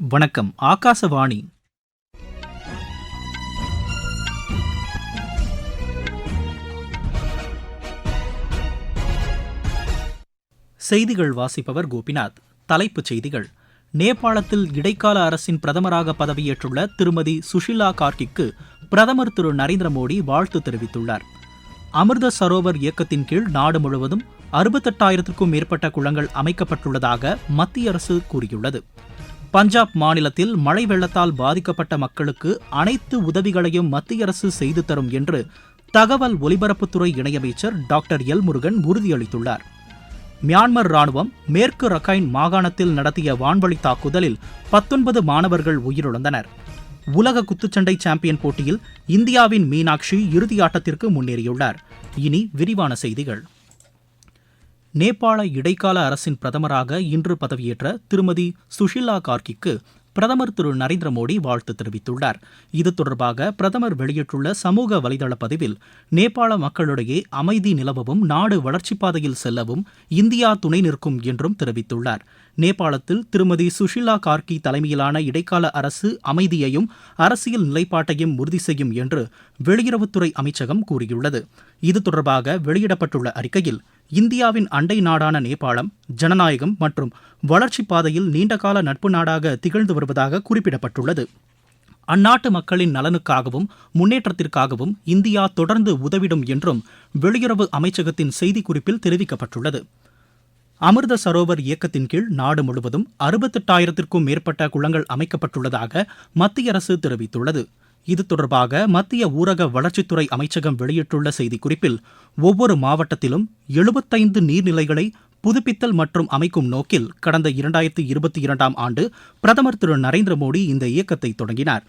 வணக்கம் ஆகாசவாணி. செய்திகள் வாசிப்பவர் கோபிநாத். தலைப்புச் செய்திகள். நேபாளத்தில் இடைக்கால அரசின் பிரதமராக பதவியேற்றுள்ள திருமதி சுஷிலா கார்கிக்கு பிரதமர் திரு நரேந்திர மோடி வாழ்த்து தெரிவித்துள்ளார். அமிர்த சரோவர் இயக்கத்தின் கீழ் நாடு முழுவதும் அறுபத்தெட்டாயிரத்திற்கும் மேற்பட்ட குளங்கள் அமைக்கப்பட்டுள்ளதாக மத்திய அரசு கூறியுள்ளது. பஞ்சாப் மாநிலத்தில் மழை வெள்ளத்தால் பாதிக்கப்பட்ட மக்களுக்கு அனைத்து உதவிகளையும் மத்திய அரசு செய்து தரும் என்று தகவல் ஒலிபரப்புத்துறை இணையமைச்சர் டாக்டர் எல் முருகன் உறுதியளித்துள்ளார். மியான்மர் ராணுவம் மேற்கு ரக்கைன் மாகாணத்தில் நடத்திய வான்வழி தாக்குதலில் பத்தொன்பது மாணவர்கள் உயிரிழந்தனர். உலக குத்துச்சண்டை சாம்பியன் போட்டியில் இந்தியாவின் மீனாட்சி இறுதியாட்டத்திற்கு முன்னேறியுள்ளார். இனி விரிவான செய்திகள். நேபாள இடைக்கால அரசின் பிரதமராக இன்று பதவியேற்ற திருமதி சுஷிலா கார்கிக்கு பிரதமர் திரு நரேந்திர மோடி வாழ்த்து தெரிவித்துள்ளார். இது தொடர்பாக பிரதமர் வெளியிட்டுள்ள சமூக வலைதள பதிவில் நேபாள மக்களிடையே அமைதி நிலவவும் நாடு வளர்ச்சிப் பாதையில் செல்லவும் இந்தியா துணை நிற்கும் என்றும் தெரிவித்துள்ளார். நேபாளத்தில் திருமதி சுஷிலா கார்கி தலைமையிலான இடைக்கால அரசு அமைதியையும் அரசியல் நிலைப்பாட்டையும் உறுதி செய்யும் என்று வெளியுறவுத்துறை அமைச்சகம் கூறியுள்ளது. இது தொடர்பாக வெளியிடப்பட்டுள்ள அறிக்கையில் இந்தியாவின் அண்டை நாடான நேபாளம் ஜனநாயகம் மற்றும் வளர்ச்சிப் பாதையில் நீண்டகால நட்பு நாடாக திகழ்ந்து வருவதாக குறிப்பிடப்பட்டுள்ளது. அந்நாட்டு மக்களின் நலனுக்காகவும் முன்னேற்றத்திற்காகவும் இந்தியா தொடர்ந்து உதவிடும் என்றும் வெளியுறவு அமைச்சகத்தின் செய்திக்குறிப்பில் தெரிவிக்கப்பட்டுள்ளது. அமிர்த சரோவர் இயக்கத்தின் கீழ் நாடு முழுவதும் அறுபத்தெட்டாயிரத்திற்கும் மேற்பட்ட குளங்கள் அமைக்கப்பட்டுள்ளதாக மத்திய அரசு தெரிவித்துள்ளது. இது தொடர்பாக மத்திய ஊரக வளர்ச்சித்துறை அமைச்சகம் வெளியிட்டுள்ள செய்திக்குறிப்பில் ஒவ்வொரு மாவட்டத்திலும் எழுபத்தைந்து நீர்நிலைகளை புதுப்பித்தல் மற்றும் அமைக்கும் நோக்கில் கடந்த இரண்டாயிரத்தி இருபத்தி இரண்டாம் ஆண்டு பிரதமர் திரு நரேந்திர மோடி இந்த இயக்கத்தை தொடங்கினார்.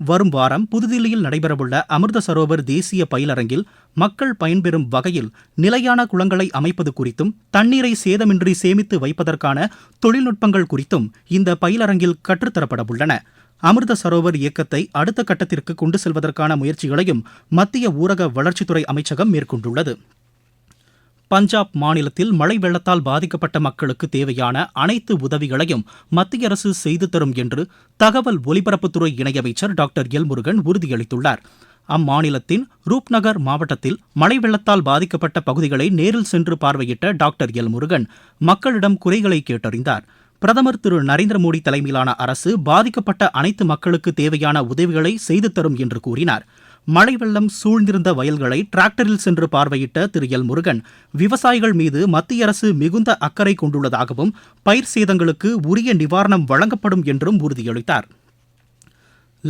வரும் வாரம் புதுதில்லியில் நடைபெறவுள்ள அமிர்த சரோவர் தேசிய பயிலரங்கில் மக்கள் பயன்பெறும் வகையில் நிலையான குளங்களை அமைப்பது குறித்தும் தண்ணீரை சேதமின்றி சேமித்து வைப்பதற்கான தொழில்நுட்பங்கள் குறித்தும் இந்த பயிலரங்கில் கற்றுத்தரப்பட உள்ளன அமிர்த சரோவர் இயக்கத்தை அடுத்த கட்டத்திற்கு கொண்டு செல்வதற்கான முயற்சிகளையும் மத்திய ஊரக வளர்ச்சித்துறை அமைச்சகம் மேற்கொண்டுள்ளது. பஞ்சாப் மாநிலத்தில் மழை வெள்ளத்தால் பாதிக்கப்பட்ட மக்களுக்கு தேவையான அனைத்து உதவிகளையும் மத்திய அரசு செய்து தரும் என்று தகவல் ஒலிபரப்புத்துறை இணையமைச்சர் டாக்டர் எல் முருகன் உறுதியளித்துள்ளார். அம்மாநிலத்தின் ரூப்நகர் மாவட்டத்தில் மழை வெள்ளத்தால் பாதிக்கப்பட்ட பகுதிகளை நேரில் சென்று பார்வையிட்ட டாக்டர் எல் முருகன் மக்களிடம் குறைகளை கேட்டறிந்தார். பிரதமர் திரு நரேந்திர மோடி தலைமையிலான அரசு பாதிக்கப்பட்ட அனைத்து மக்களுக்கு தேவையான உதவிகளை செய்து தரும் என்று கூறினார். மழை வெள்ளம் சூழ்ந்திருந்த வயல்களை டிராக்டரில் சென்று பார்வையிட்ட திரு எல் முருகன் விவசாயிகள் மீது மத்திய அரசு மிகுந்த அக்கறை கொண்டுள்ளதாகவும் பயிர் சேதங்களுக்கு உரிய நிவாரணம் வழங்கப்படும் என்றும் உறுதியளித்தார்.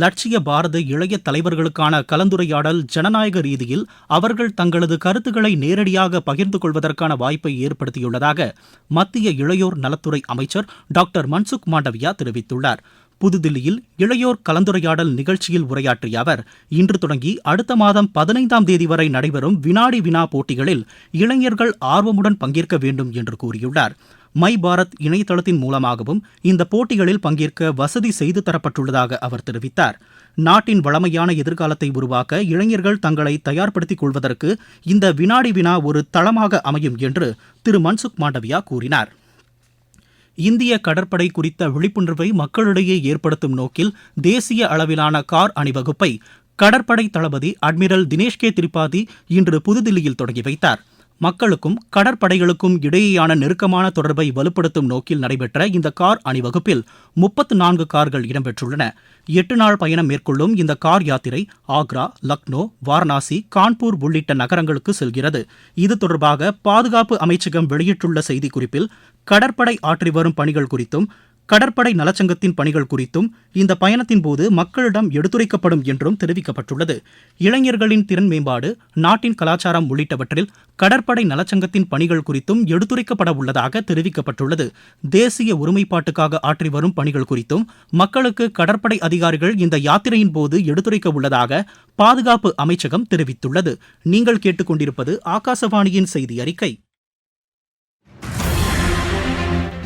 லட்சிய பாரத இளைய தலைவர்களுக்கான கலந்துரையாடல் ஜனநாயக ரீதியில் அவர்கள் தங்களது கருத்துக்களை நேரடியாக பகிர்ந்து கொள்வதற்கான வாய்ப்பை ஏற்படுத்தியுள்ளதாக மத்திய இளையோர் நலத்துறை அமைச்சர் டாக்டர் மன்சுக் மாண்டவியா தெரிவித்துள்ளார். புதுதில்லியில் இளையோர் கலந்துரையாடல் நிகழ்ச்சியில் உரையாற்றிய அவர் இன்று தொடங்கி அடுத்த மாதம் பதினைந்தாம் தேதி வரை நடைபெறும் வினாடி வினா போட்டிகளில் இளைஞர்கள் ஆர்வமுடன் பங்கேற்க வேண்டும் என்று கூறியுள்ளார். மை பாரத் இணையதளத்தின் மூலமாகவும் இந்த போட்டிகளில் பங்கேற்க வசதி செய்து தரப்பட்டுள்ளதாக அவர் தெரிவித்தார். நாட்டின் வளமையான எதிர்காலத்தை உருவாக்க இளைஞர்கள் தங்களை தயார்படுத்திக் கொள்வதற்கு இந்த வினாடி வினா ஒரு தளமாக அமையும் என்று திரு மன்சுக் மாண்டவியா கூறினார். இந்திய கடற்படை குறித்த விழிப்புணர்வை மக்களிடையே ஏற்படுத்தும் நோக்கில் தேசிய அளவிலான கார் அணிவகுப்பை கடற்படை தளபதி அட்மிரல் தினேஷ் கே திரிபாதி இன்று புதுதில்லியில் தொடங்கி வைத்தார். மக்களுக்கும் கடற்படைகளுக்கும் இடையேயான நெருக்கமான தொடர்பை வலுப்படுத்தும் நோக்கில் நடைபெற்ற இந்த கார் அணிவகுப்பில் முப்பத்து நான்கு கார்கள் இடம்பெற்றுள்ளன. எட்டு நாள் பயணம் மேற்கொள்ளும் இந்த கார் யாத்திரை ஆக்ரா லக்னோ வாரணாசி கான்பூர் உள்ளிட்ட நகரங்களுக்கு செல்கிறது. இது தொடர்பாக பாதுகாப்பு அமைச்சகம் வெளியிட்டுள்ள செய்திக்குறிப்பில் கடற்படை ஆற்றி வரும் பணிகள் குறித்தும் கடற்படை நலச்சங்கத்தின் பணிகள் குறித்தும் இந்த பயணத்தின் போது மக்களிடம் எடுத்துரைக்கப்படும் என்றும் தெரிவிக்கப்பட்டுள்ளது. இளைஞர்களின் திறன் மேம்பாடு நாட்டின் கலாச்சாரம் உள்ளிட்டவற்றில் கடற்படை நலச்சங்கத்தின் பணிகள் குறித்தும் எடுத்துரைக்கப்பட உள்ளதாக தெரிவிக்கப்பட்டுள்ளது. தேசிய ஒருமைப்பாட்டுக்காக ஆற்றி வரும் பணிகள் குறித்தும் மக்களுக்கு கடற்படை அதிகாரிகள் இந்த யாத்திரையின் போது எடுத்துரைக்க உள்ளதாக பாதுகாப்பு அமைச்சகம் தெரிவித்துள்ளது. நீங்கள் கேட்டுக்கொண்டிருப்பது ஆகாசவாணியின் செய்தி அறிக்கை.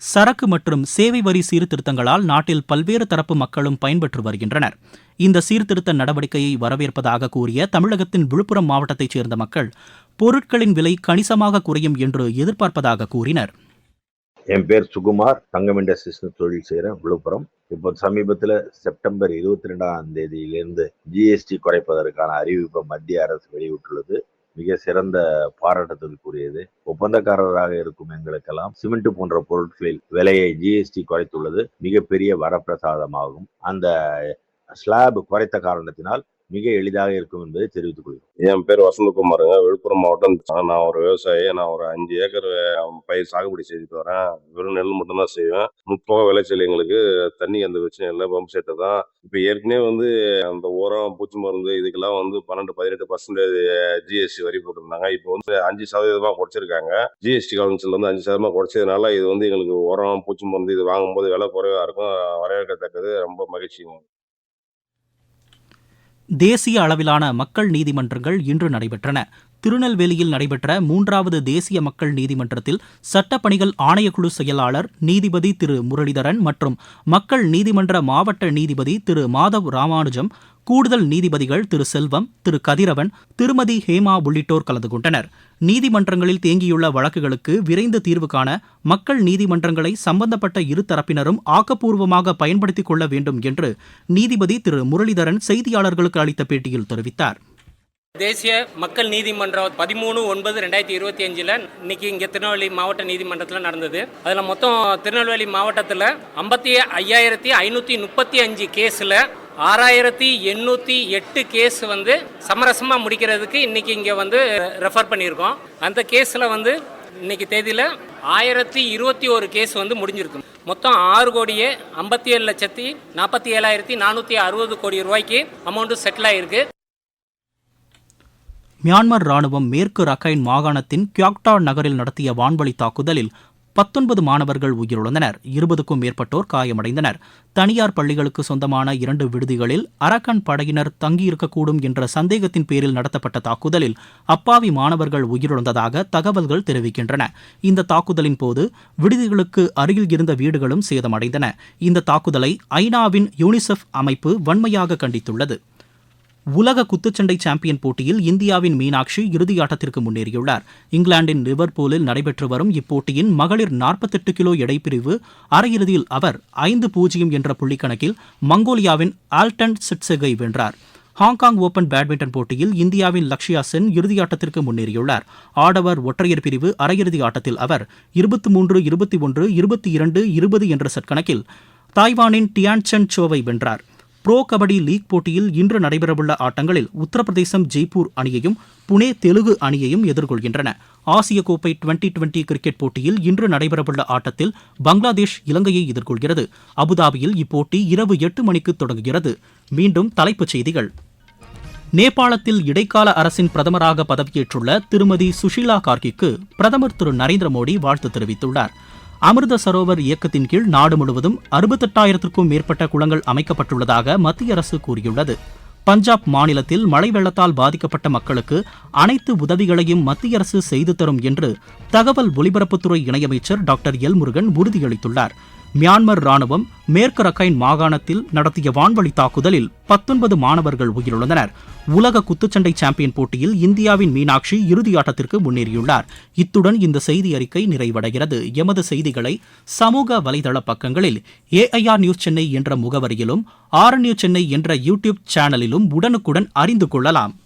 சரக்கு மற்றும் சேவை வரி சீர்திருத்தங்களால் நாட்டில் பல்வேறு தரப்பு மக்களும் பயன்பெற்று வருகின்றனர். இந்த சீர்திருத்த நடவடிக்கையை வரவேற்பதாக கூறிய தமிழகத்தின் விழுப்புரம் மாவட்டத்தைச் சேர்ந்த மக்கள் பொருட்களின் விலை கணிசமாக குறையும் என்று எதிர்பார்ப்பதாக கூறினர். என் பேர் சுகுமார். தங்கம் இண்டஸ்ட்ரீஸ் தொழில் செய்கிறேன் விழுப்புரம். இப்போ சமீபத்தில் செப்டம்பர் இருபத்தி ரெண்டாம் தேதியிலிருந்து ஜிஎஸ்டி குறைப்பதற்கான அறிவிப்பை மத்திய அரசு வெளியிட்டுள்ளது. மிக சிறந்த பாராட்டத்திற்குரியது ஒப்பந்தக்காரராக இருக்கும் எங்களுக்கெல்லாம் சிமெண்ட் போன்ற பொருட்களில் விலையை ஜிஎஸ்டி குறைத்துள்ளது. மிகப்பெரிய வரப்பிரசாதமாகும். அந்த ஸ்லாப் குறைத்த காரணத்தினால் மிக எளிதாக இருக்கும் என்பதை தெரிவித்துக் கொள்கிறேன் என் பேர் வசந்தகுமாருங்க. விழுப்புரம் மாவட்டம் நான் ஒரு விவசாயி. நான் ஒரு அஞ்சு ஏக்கர் பயிர் சாகுபடி செய்துட்டு வரேன். வெறும் நெல் மட்டும்தான் செய்வேன். முப்போக விளைச்சல் எங்களுக்கு தண்ணி அந்த பிரச்சனை இல்லை. பம்ப் செட்டு தான். இப்போ ஏற்கனவே வந்து அந்த உரம் பூச்சி மருந்து இதுக்கெல்லாம் வந்து பன்னெண்டு பதினெட்டு பர்சன்டேஜ் ஜிஎஸ்டி வரி போட்டிருந்தாங்க. இப்போ வந்து அஞ்சு சதவீதமாக குறைச்சிருக்காங்க. ஜிஎஸ்டி கவுன்சில் வந்து அஞ்சு சதவீதமாக குறைச்சதுனால இது வந்து எங்களுக்கு உரம் பூச்சி மருந்து இது வாங்கும்போது விலை குறைவாக இருக்கும். வரவேற்கத்தக்கது. ரொம்ப மகிழ்ச்சி தேசிய அளவிலான மக்கள் நீதிமன்றங்கள் இன்று நடைபெற்றன. திருநெல்வேலியில் நடைபெற்ற மூன்றாவது தேசிய மக்கள் நீதிமன்றத்தில் சட்டப்பணிகள் ஆணையக்குழு செயலாளர் நீதிபதி திரு முரளிதரன் மற்றும் மக்கள் நீதிமன்ற மாவட்ட நீதிபதி திரு மாதவ் ராமானுஜம் கூடுதல் நீதிபதிகள் திரு செல்வம் திரு கதிரவன் திருமதி ஹேமா உள்ளிட்டோர் கலந்து கொண்டனர். நீதிமன்றங்களில் தேங்கியுள்ள வழக்குகளுக்கு விரைந்து தீர்வு காண மக்கள் நீதிமன்றங்களை சம்பந்தப்பட்ட இரு தரப்பினரும் ஆக்கப்பூர்வமாக பயன்படுத்திக் கொள்ள வேண்டும் என்று நீதிபதி திரு முரளிதரன் செய்தியாளர்களுக்கு அளித்த பேட்டியில் தெரிவித்தார். தேசிய மக்கள் நீதிமன்றம் பதிமூணு ஒன்பது ரெண்டாயிரத்தி இருபத்தி அஞ்சில் இன்னைக்கு இங்கே திருநெல்வேலி மாவட்ட நீதிமன்றத்தில் நடந்தது. அதில் மொத்தம் திருநெல்வேலி மாவட்டத்தில் ஐம்பத்தி ஐயாயிரத்தி ஐநூற்றி முப்பத்தி அஞ்சு கேஸில் ஆறாயிரத்தி எண்ணூற்றி எட்டு கேஸ் வந்து சமரசமாக முடிக்கிறதுக்கு இன்னைக்கு இங்கே வந்து ரெஃபர் பண்ணியிருக்கோம். அந்த கேஸில் வந்து இன்னைக்கு தேதியில் ஆயிரத்தி இருபத்தி ஒரு கேஸ் வந்து முடிஞ்சிருக்கு. மொத்தம் ஆறு கோடியே ஐம்பத்தி ஏழு லட்சத்தி நாற்பத்தி ஏழாயிரத்தி நானூற்றி அறுபது கோடி ரூபாய்க்கு அமௌண்ட்டு செட்டில் ஆயிருக்கு. மியான்மர் ராணுவம் மேற்கு ரக்கைன் மாகாணத்தின் கியாக்டா நகரில் நடத்திய வான்வழி தாக்குதலில் பத்தொன்பது மாணவர்கள் உயிரிழந்தனர். இருபதுக்கும் மேற்பட்டோர் காயமடைந்தனர். தனியார் பள்ளிகளுக்கு சொந்தமான இரண்டு விடுதிகளில் அரக்கன் படையினர் தங்கியிருக்கக்கூடும் என்ற சந்தேகத்தின் பேரில் நடத்தப்பட்ட தாக்குதலில் அப்பாவி மாணவர்கள் உயிரிழந்ததாக தகவல்கள் தெரிவிக்கின்றன. இந்த தாக்குதலின் போது விடுதிகளுக்கு அருகில் இருந்த வீடுகளும் சேதமடைந்தன. இந்த தாக்குதலை ஐநாவின் யூனிசெஃப் அமைப்பு வன்மையாக கண்டித்துள்ளது. உலக குத்துச்சண்டை சாம்பியன் போட்டியில் இந்தியாவின் மீனாட்சி இறுதியாட்டத்திற்கு முன்னேறியுள்ளார். இங்கிலாந்தின் லிவர்பூலில் நடைபெற்று வரும் இப்போட்டியின் மகளிர் நாற்பத்தெட்டு கிலோ எடைப்பிரிவு அரையிறுதியில் அவர் ஐந்து பூஜ்ஜியம் என்ற புள்ளிக்கணக்கில் மங்கோலியாவின் ஆல்டன் சிட்செகை வென்றார். ஹாங்காங் ஓபன் பேட்மிண்டன் போட்டியில் இந்தியாவின் லக்ஷயா சென் இறுதியாட்டத்திற்கு முன்னேறியுள்ளார். ஆடவர் ஒற்றையர் பிரிவு அரையிறுதி ஆட்டத்தில் அவர் இருபத்தி மூன்று இருபத்தி ஒன்று இருபத்தி இரண்டு இருபது என்ற செட் கணக்கில் தாய்வானின் டியான்சன் சோவை வென்றார். ப்ரோ கபடி லீக் போட்டியில் இன்று நடைபெறவுள்ள ஆட்டங்களில் உத்தரப்பிரதேசம் ஜெய்ப்பூர் அணியையும் புனே தெலுங்கு அணியையும் எதிர்கொள்கின்றன. ஆசிய கோப்பை டுவெண்டி டுவெண்டி கிரிக்கெட் போட்டியில் இன்று நடைபெறவுள்ள ஆட்டத்தில் பங்களாதேஷ் இலங்கையை எதிர்கொள்கிறது. அபுதாபியில் இப்போட்டி இரவு எட்டு மணிக்கு தொடங்குகிறது. மீண்டும் தலைப்புச் செய்திகள். நேபாளத்தில் இடைக்கால அரசின் பிரதமராக பதவியேற்றுள்ள திருமதி சுஷீலா கார்கிக்கு பிரதமர் திரு நரேந்திர மோடி வாழ்த்து தெரிவித்துள்ளார். அமிர்த சரோவர் இயக்கத்தின் கீழ் நாடு முழுவதும் அறுபத்தெட்டாயிரத்திற்கும் மேற்பட்ட குளங்கள் அமைக்கப்பட்டுள்ளதாக மத்திய அரசு கூறியுள்ளது. பஞ்சாப் மாநிலத்தில் மழை வெள்ளத்தால் பாதிக்கப்பட்ட மக்களுக்கு அனைத்து உதவிகளையும் மத்திய அரசு செய்து தரும் என்று தகவல் ஒலிபரப்புத்துறை இணையமைச்சர் டாக்டர் எல் முருகன் உறுதியளித்துள்ளார். மியான்மர் ராணுவம் மேற்கு ரக்கைன் மாகாணத்தில் நடத்திய வான்வழி தாக்குதலில் பத்தொன்பது மாணவர்கள் உயிரிழந்தனர். உலக குத்துச்சண்டை சாம்பியன் போட்டியில் இந்தியாவின் மீனாட்சி இறுதியாட்டத்திற்கு முன்னேறியுள்ளார். இத்துடன் இந்த செய்தி அறிக்கை நிறைவடைகிறது. எமது செய்திகளை சமூக வலைதள பக்கங்களில் ஏஐஆர் நியூஸ் சென்னை என்ற முகவரியிலும் ஆர் நியூஸ் சென்னை என்ற யூடியூப் சேனலிலும் உடனுக்குடன் அறிந்து கொள்ளலாம்.